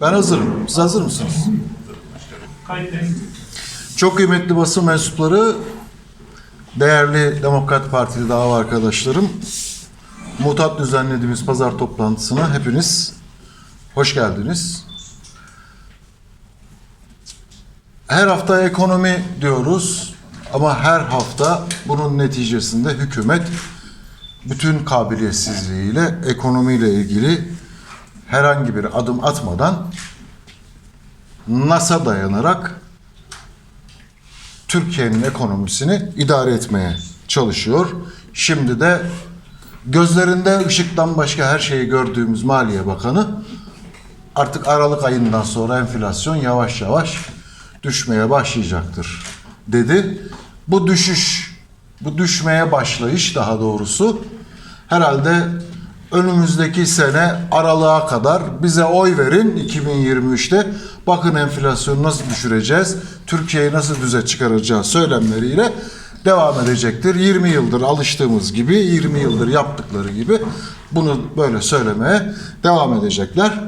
Ben hazırım. Siz hazır mısınız? Çok kıymetli basın mensupları, değerli Demokrat Partili dava arkadaşlarım, mutat düzenlediğimiz pazar toplantısına hepiniz hoş geldiniz. Her hafta ekonomi diyoruz ama her hafta bunun neticesinde hükümet bütün kabiliyetsizliğiyle ekonomiyle ilgili herhangi bir adım atmadan NASA dayanarak Türkiye'nin ekonomisini idare etmeye çalışıyor. Şimdi de gözlerinde ışıktan başka her şeyi gördüğümüz Maliye Bakanı artık Aralık ayından sonra enflasyon yavaş yavaş düşmeye başlayacaktır dedi. Bu düşüş, bu düşmeye başlayış daha doğrusu herhalde önümüzdeki sene aralığa kadar bize oy verin 2023'te bakın enflasyonu nasıl düşüreceğiz, Türkiye'yi nasıl düze çıkaracağız söylemleriyle devam edecektir. 20 yıldır alıştığımız gibi, 20 yıldır yaptıkları gibi bunu böyle söylemeye devam edecekler.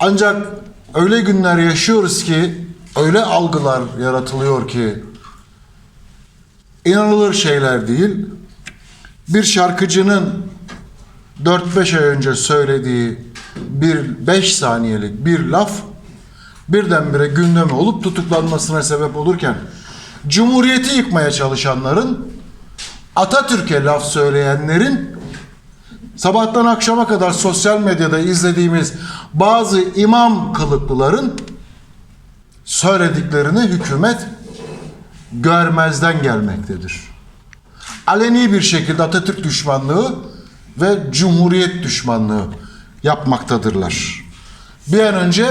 Ancak öyle günler yaşıyoruz ki öyle algılar yaratılıyor ki inanılır şeyler değil. Bir şarkıcının 4-5 ay önce söylediği bir 5 saniyelik bir laf birdenbire gündeme olup tutuklanmasına sebep olurken Cumhuriyeti yıkmaya çalışanların Atatürk'e laf söyleyenlerin sabahtan akşama kadar sosyal medyada izlediğimiz bazı imam kılıklıların söylediklerini hükümet görmezden gelmektedir. Aleni bir şekilde Atatürk düşmanlığı ve Cumhuriyet düşmanlığı yapmaktadırlar. Bir an önce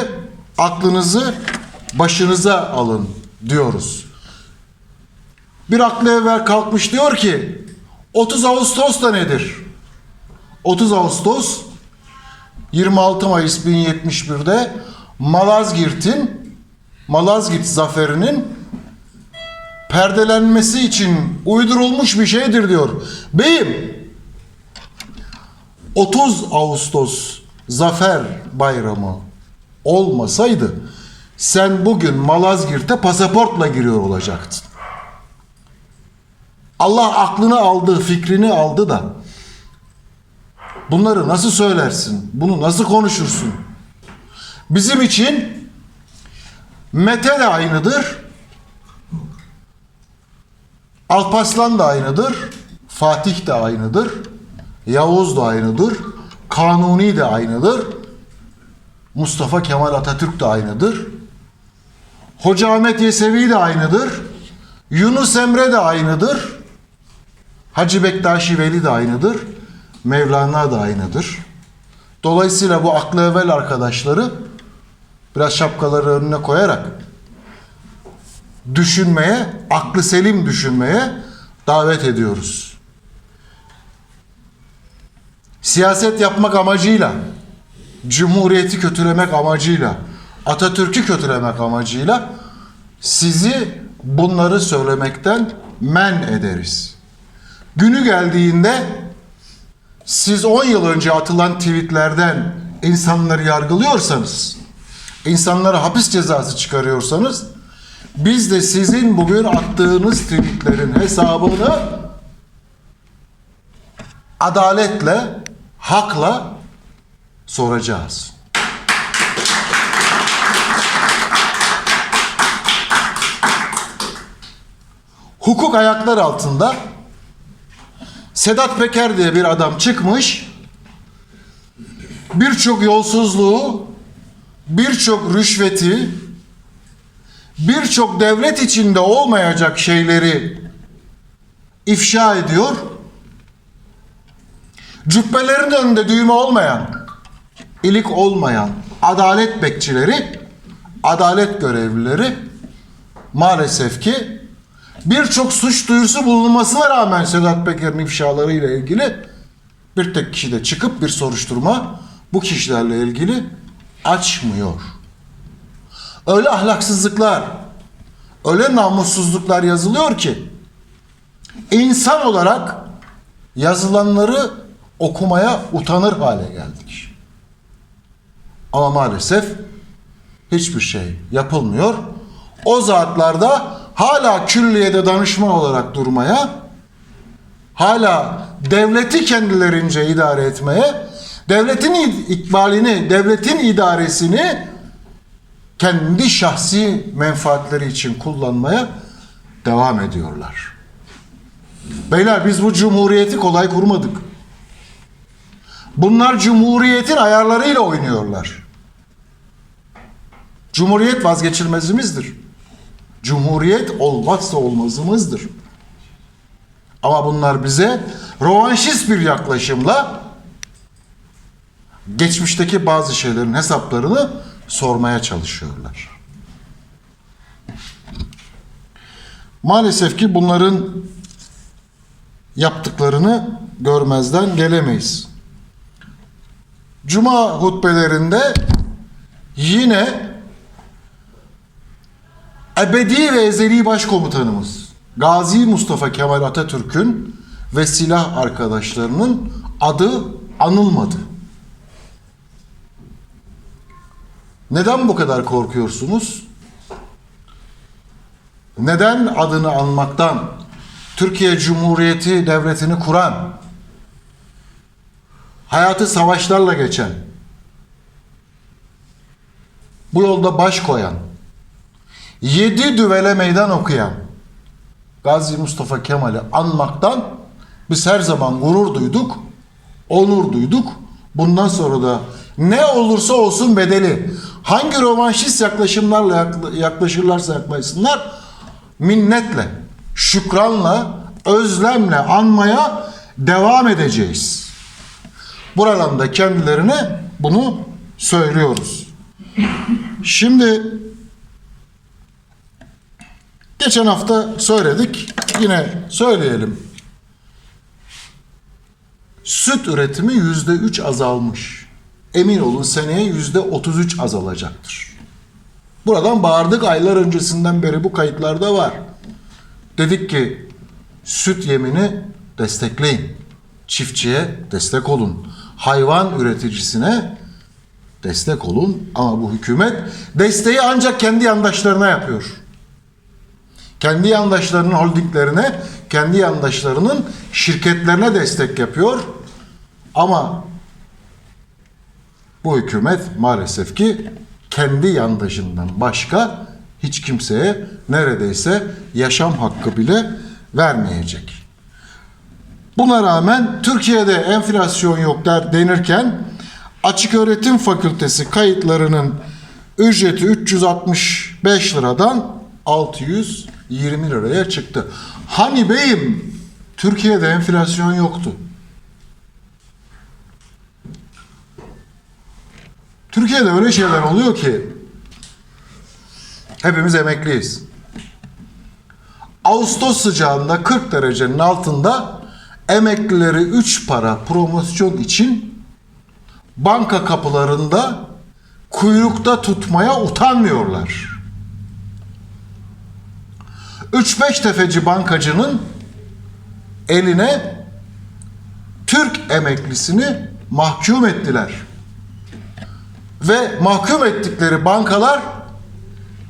aklınızı başınıza alın diyoruz. Bir aklı evvel kalkmış diyor ki 30 Ağustos da nedir? 30 Ağustos 26 Mayıs 1071'de Malazgirt'in Malazgirt zaferinin perdelenmesi için uydurulmuş bir şeydir diyor. Beyim 30 Ağustos Zafer Bayramı olmasaydı sen bugün Malazgirt'e pasaportla giriyor olacaktın. Allah aklını aldı, fikrini aldı da bunları nasıl söylersin? Bunu nasıl konuşursun? Bizim için Mete de aynıdır. Alparslan da aynıdır. Fatih de aynıdır. Yavuz da aynıdır. Kanuni de aynıdır. Mustafa Kemal Atatürk de aynıdır. Hoca Ahmet Yesevi de aynıdır. Yunus Emre de aynıdır. Hacı Bektaşi Veli de aynıdır. Mevlana da aynıdır. Dolayısıyla bu aklı evvel arkadaşları biraz şapkaları önüne koyarak düşünmeye, aklı selim düşünmeye davet ediyoruz. Siyaset yapmak amacıyla, Cumhuriyeti kötülemek amacıyla, Atatürk'ü kötülemek amacıyla sizi bunları söylemekten men ederiz. Günü geldiğinde siz 10 yıl önce atılan tweetlerden insanları yargılıyorsanız, insanlara hapis cezası çıkarıyorsanız biz de sizin bugün attığınız tweetlerin hesabını adaletle, hakla soracağız. Hukuk ayaklar altında Sedat Peker diye bir adam çıkmış. Birçok yolsuzluğu, birçok rüşveti, birçok devlet içinde olmayacak şeyleri ifşa ediyor. Cübbelerin önünde düğme olmayan, ilik olmayan adalet bekçileri, adalet görevlileri maalesef ki birçok suç duyurusu bulunmasına rağmen Sedat Peker'in ifşalarıyla ilgili bir tek kişi de çıkıp bir soruşturma bu kişilerle ilgili açmıyor. Öyle ahlaksızlıklar, öyle namussuzluklar yazılıyor ki insan olarak yazılanları okumaya utanır hale geldik. Ama maalesef hiçbir şey yapılmıyor. O zatlarda hala külliyede danışman olarak durmaya, hala devleti kendilerince idare etmeye, devletin ikbalini, devletin idaresini kendi şahsi menfaatleri için kullanmaya devam ediyorlar. Beyler biz bu cumhuriyeti kolay kurmadık. Bunlar cumhuriyetin ayarlarıyla oynuyorlar. Cumhuriyet vazgeçilmezimizdir. Cumhuriyet olmazsa olmazımızdır. Ama bunlar bize rovanşist bir yaklaşımla geçmişteki bazı şeylerin hesaplarını sormaya çalışıyorlar. Maalesef ki bunların yaptıklarını görmezden gelemeyiz. Cuma hutbelerinde yine ebedi ve ezeli başkomutanımız Gazi Mustafa Kemal Atatürk'ün ve silah arkadaşlarının adı anılmadı. Neden bu kadar korkuyorsunuz? Neden adını anmaktan Türkiye Cumhuriyeti devletini kuran, hayatı savaşlarla geçen, bu yolda baş koyan, yedi düvele meydan okuyan Gazi Mustafa Kemal'i anmaktan biz her zaman gurur duyduk, onur duyduk. Bundan sonra da ne olursa olsun bedeli, hangi rovanşist yaklaşımlarla yakla- yaklaşırlarsa yaklaşsınlar, minnetle, şükranla, özlemle anmaya devam edeceğiz. Buradan da kendilerine bunu söylüyoruz. Şimdi geçen hafta söyledik, yine söyleyelim. Süt üretimi yüzde üç azalmış. Emin olun seneye yüzde otuz üç azalacaktır. Buradan bağırdık aylar öncesinden beri bu kayıtlarda var. Dedik ki süt yemini destekleyin. Çiftçiye destek olun. Hayvan üreticisine destek olun. Ama bu hükümet desteği ancak kendi yandaşlarına yapıyor. Kendi yandaşlarının holdinglerine, kendi yandaşlarının şirketlerine destek yapıyor. Ama bu hükümet maalesef ki kendi yandaşından başka hiç kimseye neredeyse yaşam hakkı bile vermeyecek. Buna rağmen Türkiye'de enflasyon yok der denirken açık öğretim fakültesi kayıtlarının ücreti 365 liradan 620 liraya çıktı. Hani beyim Türkiye'de enflasyon yoktu. Türkiye'de öyle şeyler oluyor ki hepimiz emekliyiz. Ağustos sıcağında 40 derecenin altında emeklileri 3 para promosyon için banka kapılarında kuyrukta tutmaya utanmıyorlar. 3-5 tefeci bankacının eline Türk emeklisini mahkum ettiler. Ve mahkum ettikleri bankalar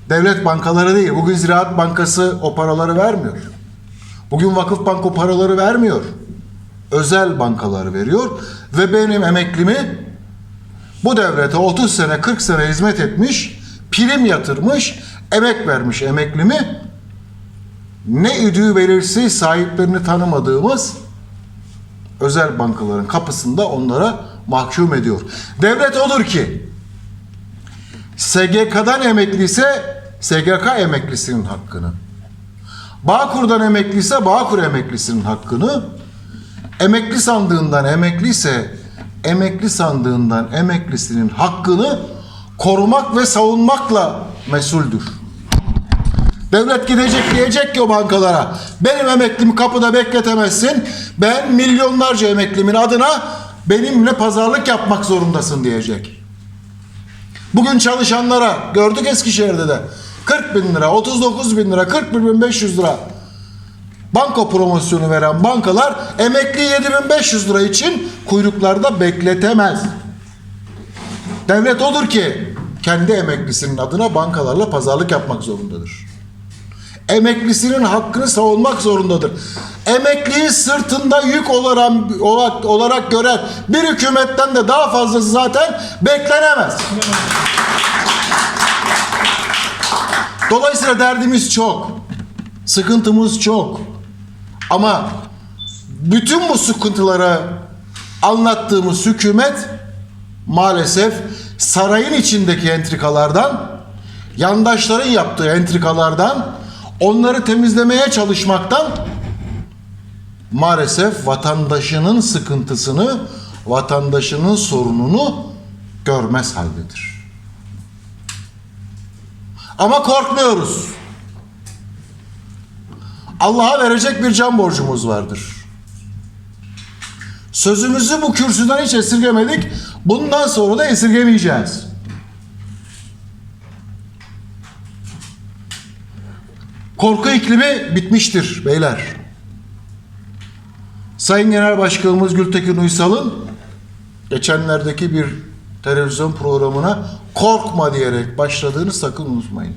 devlet bankaları değil. Bugün Ziraat Bankası o paraları vermiyor. Bugün Vakıf Bank o paraları vermiyor. Özel bankalar veriyor ve benim emeklimi bu devlete 30 sene 40 sene hizmet etmiş, prim yatırmış, emek vermiş emeklimi ne üdüğü belirsiz sahiplerini tanımadığımız özel bankaların kapısında onlara mahkum ediyor. Devlet odur ki SGK'dan emekliyse SGK emeklisinin hakkını, Bağkur'dan emekliyse Bağkur emeklisinin hakkını, emekli sandığından emekliyse emekli sandığından emeklisinin hakkını korumak ve savunmakla mesuldür. Devlet gidecek diyecek ki o bankalara benim emeklimi kapıda bekletemezsin. Ben milyonlarca emeklimin adına benimle pazarlık yapmak zorundasın diyecek. Bugün çalışanlara gördük Eskişehir'de de 40 bin lira, 39 bin lira, 40 bin 500 lira banka promosyonu veren bankalar emekli 7500 lira için kuyruklarda bekletemez. Devlet odur ki kendi emeklisinin adına bankalarla pazarlık yapmak zorundadır. Emeklisinin hakkını savunmak zorundadır. Emekliyi sırtında yük olarak, olarak, olarak gören bir hükümetten de daha fazlası zaten beklenemez. Dolayısıyla derdimiz çok. Sıkıntımız çok. Ama bütün bu sıkıntılara anlattığımız hükümet maalesef sarayın içindeki entrikalardan, yandaşların yaptığı entrikalardan, onları temizlemeye çalışmaktan maalesef vatandaşının sıkıntısını, vatandaşının sorununu görmez haldedir. Ama korkmuyoruz. Allah'a verecek bir can borcumuz vardır. Sözümüzü bu kürsüden hiç esirgemedik. Bundan sonra da esirgemeyeceğiz. Korku iklimi bitmiştir beyler. Sayın Genel Başkanımız Gültekin Uysal'ın geçenlerdeki bir televizyon programına korkma diyerek başladığını sakın unutmayın.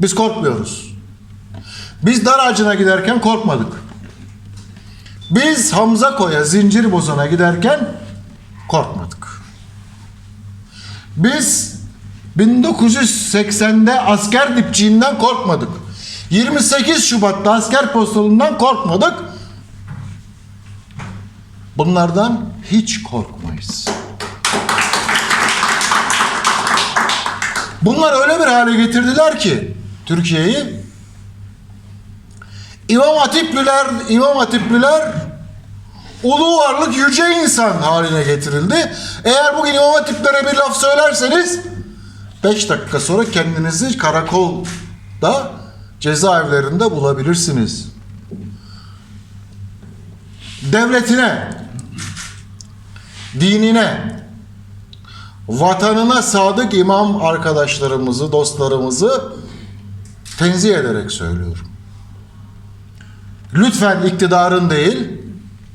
Biz korkmuyoruz. Biz dar ağacına giderken korkmadık. Biz Hamza Koy'a, Zincir Bozan'a giderken korkmadık. Biz 1980'de asker dipçiğinden korkmadık. 28 Şubat'ta asker postalından korkmadık. Bunlardan hiç korkmayız. Bunlar öyle bir hale getirdiler ki Türkiye'yi İmam Hatipliler, İmam Hatipliler ulu varlık yüce insan haline getirildi. Eğer bugün İmam Hatiplere bir laf söylerseniz 5 dakika sonra kendinizi karakolda cezaevlerinde bulabilirsiniz. Devletine, dinine, vatanına sadık imam arkadaşlarımızı, dostlarımızı tenzih ederek söylüyorum. Lütfen iktidarın değil,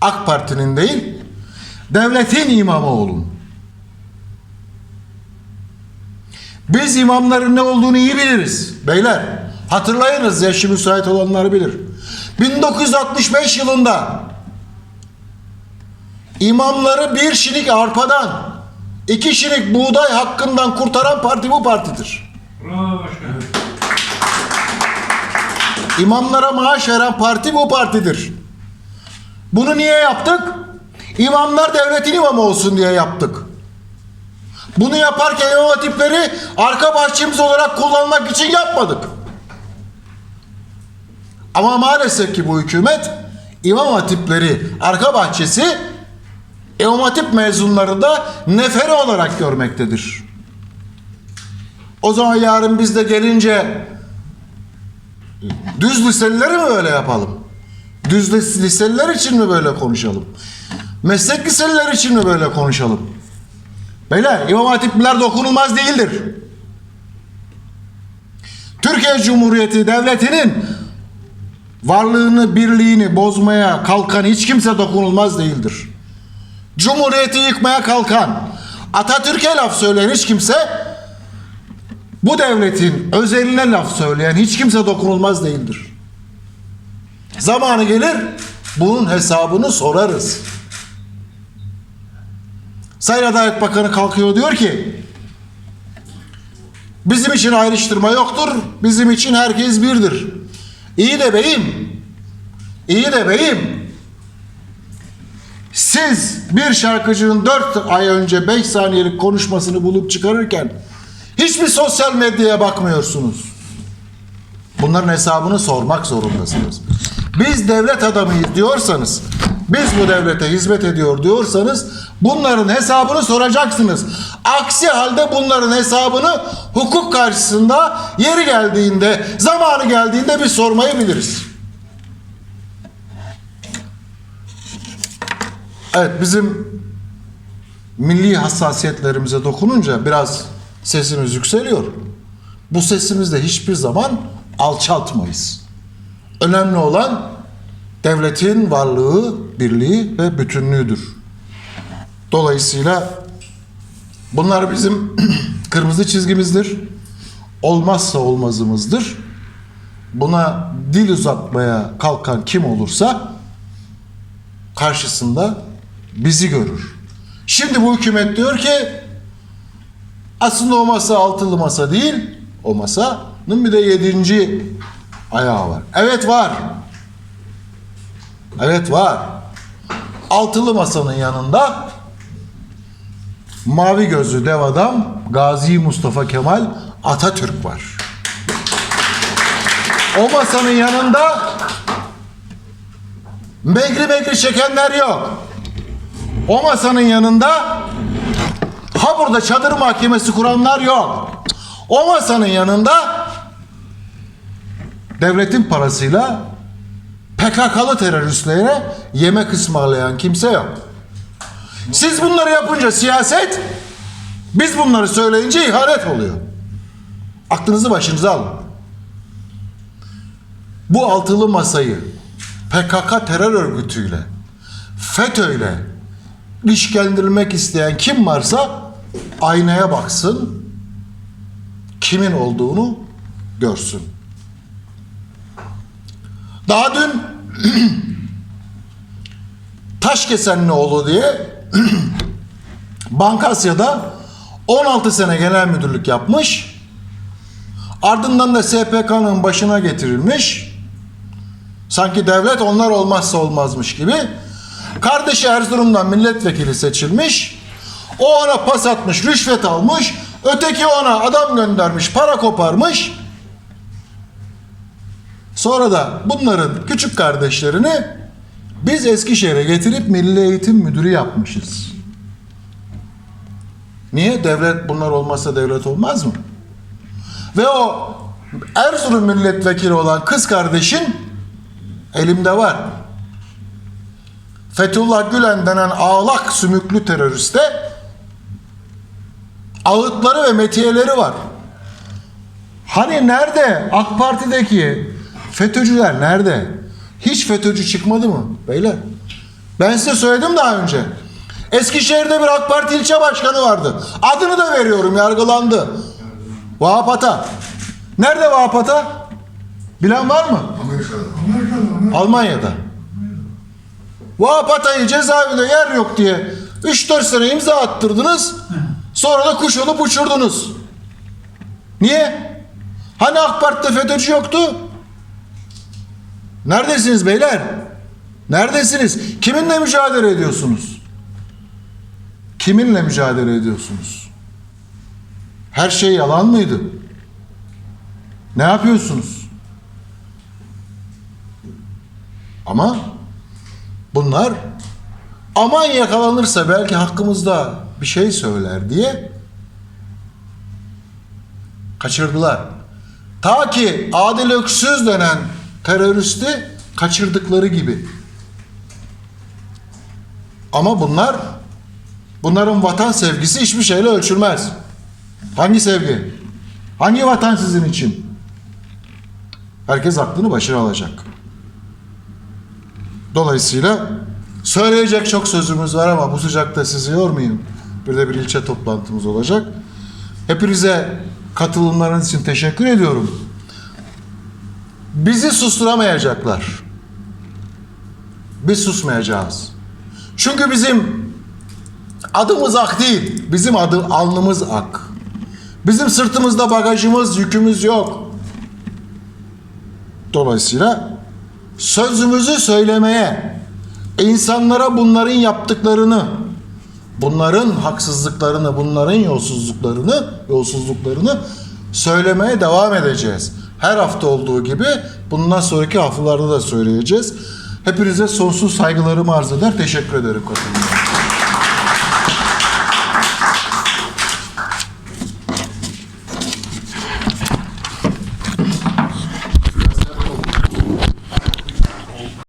AK Parti'nin değil, devletin imamı olun. Biz imamların ne olduğunu iyi biliriz beyler. Hatırlayınız yaşı müsait olanlar bilir. 1965 yılında imamları bir şinik arpadan, iki şinik buğday hakkından kurtaran parti bu partidir. Bravo başkanım. İmamlara maaş veren parti bu partidir. Bunu niye yaptık? İmamlar devletin imamı olsun diye yaptık. Bunu yaparken imam hatipleri arka bahçemiz olarak kullanmak için yapmadık. Ama maalesef ki bu hükümet imam hatipleri arka bahçesi imam hatip mezunları da neferi olarak görmektedir. O zaman yarın biz de gelince Düz liselileri mi böyle yapalım? Düz lis- liseliler için mi böyle konuşalım? Meslek liseliler için mi böyle konuşalım? Beyler İmam Hatipliler dokunulmaz değildir. Türkiye Cumhuriyeti Devleti'nin varlığını, birliğini bozmaya kalkan hiç kimse dokunulmaz değildir. Cumhuriyeti yıkmaya kalkan, Atatürk'e laf söyleyen hiç kimse bu devletin özeline laf söyleyen hiç kimse dokunulmaz değildir. Zamanı gelir bunun hesabını sorarız. Sayın Adalet Bakanı kalkıyor diyor ki bizim için ayrıştırma yoktur, bizim için herkes birdir. İyi de beyim, iyi de beyim, siz bir şarkıcının dört ay önce beş saniyelik konuşmasını bulup çıkarırken hiçbir sosyal medyaya bakmıyorsunuz. Bunların hesabını sormak zorundasınız. Biz devlet adamıyız diyorsanız, biz bu devlete hizmet ediyor diyorsanız bunların hesabını soracaksınız. Aksi halde bunların hesabını hukuk karşısında yeri geldiğinde, zamanı geldiğinde biz sormayı biliriz. Evet bizim milli hassasiyetlerimize dokununca biraz sesimiz yükseliyor. Bu sesimizi de hiçbir zaman alçaltmayız. Önemli olan devletin varlığı, birliği ve bütünlüğüdür. Dolayısıyla Bunlar bizim kırmızı çizgimizdir. Olmazsa olmazımızdır. Buna dil uzatmaya kalkan kim olursa karşısında bizi görür. Şimdi bu hükümet diyor ki aslında o masa altılı masa değil, o masanın bir de yedinci ayağı var. Evet var. Evet var. Altılı masanın yanında mavi gözlü dev adam Gazi Mustafa Kemal Atatürk var. O masanın yanında megri megri çekenler yok. O masanın yanında ha burada çadır mahkemesi kuranlar yok. O masanın yanında devletin parasıyla PKK'lı teröristlere yemek ısmarlayan kimse yok. Siz bunları yapınca siyaset, biz bunları söyleyince ihanet oluyor. Aklınızı başınıza alın. Bu altılı masayı PKK terör örgütüyle, FETÖ'yle ilişkilendirmek isteyen kim varsa aynaya baksın, kimin olduğunu görsün. Daha dün Taşkesenlioğlu diye Bankasya'da 16 sene genel müdürlük yapmış. Ardından da SPK'nın başına getirilmiş. Sanki devlet onlar olmazsa olmazmış gibi. Kardeşi Erzurum'dan milletvekili seçilmiş. O ona pas atmış, rüşvet almış. Öteki ona adam göndermiş, para koparmış. Sonra da bunların küçük kardeşlerini biz Eskişehir'e getirip Milli Eğitim Müdürü yapmışız. Niye? Devlet bunlar olmazsa devlet olmaz mı? Ve o Erzurum milletvekili olan kız kardeşin elimde var. Fethullah Gülen denen ağlak sümüklü teröriste ağıtları ve metiyeleri var. Hani nerede AK Parti'deki FETÖ'cüler nerede? Hiç FETÖ'cü çıkmadı mı beyler? Ben size söyledim daha önce. Eskişehir'de bir AK Parti ilçe başkanı vardı. Adını da veriyorum yargılandı. Vahap Ata. Nerede Vahap Ata? Bilen var mı? Almanya'da. Vahap Ata'yı cezaevinde yer yok diye 3-4 sene imza attırdınız. Sonra da kuş olup uçurdunuz. Niye? Hani AK Parti'de FETÖ'cü yoktu? Neredesiniz beyler? Neredesiniz? Kiminle mücadele ediyorsunuz? Kiminle mücadele ediyorsunuz? Her şey yalan mıydı? Ne yapıyorsunuz? Ama bunlar aman yakalanırsa belki hakkımızda bir şey söyler diye kaçırdılar. Ta ki Adil Öksüz denen teröristi kaçırdıkları gibi. Ama bunlar bunların vatan sevgisi hiçbir şeyle ölçülmez. Hangi sevgi? Hangi vatan sizin için? Herkes aklını başına alacak. Dolayısıyla söyleyecek çok sözümüz var ama bu sıcakta sizi yormayayım. De bir ilçe toplantımız olacak. Hepinize katılımlarınız için teşekkür ediyorum. Bizi susturamayacaklar. Biz susmayacağız. Çünkü bizim adımız ak değil. Bizim adı alnımız ak. Bizim sırtımızda bagajımız, yükümüz yok. Dolayısıyla sözümüzü söylemeye, insanlara bunların yaptıklarını, bunların haksızlıklarını, bunların yolsuzluklarını, yolsuzluklarını söylemeye devam edeceğiz. Her hafta olduğu gibi bundan sonraki haftalarda da söyleyeceğiz. Hepinize sonsuz saygılarımı arz eder. Teşekkür ederim katılımlarınız.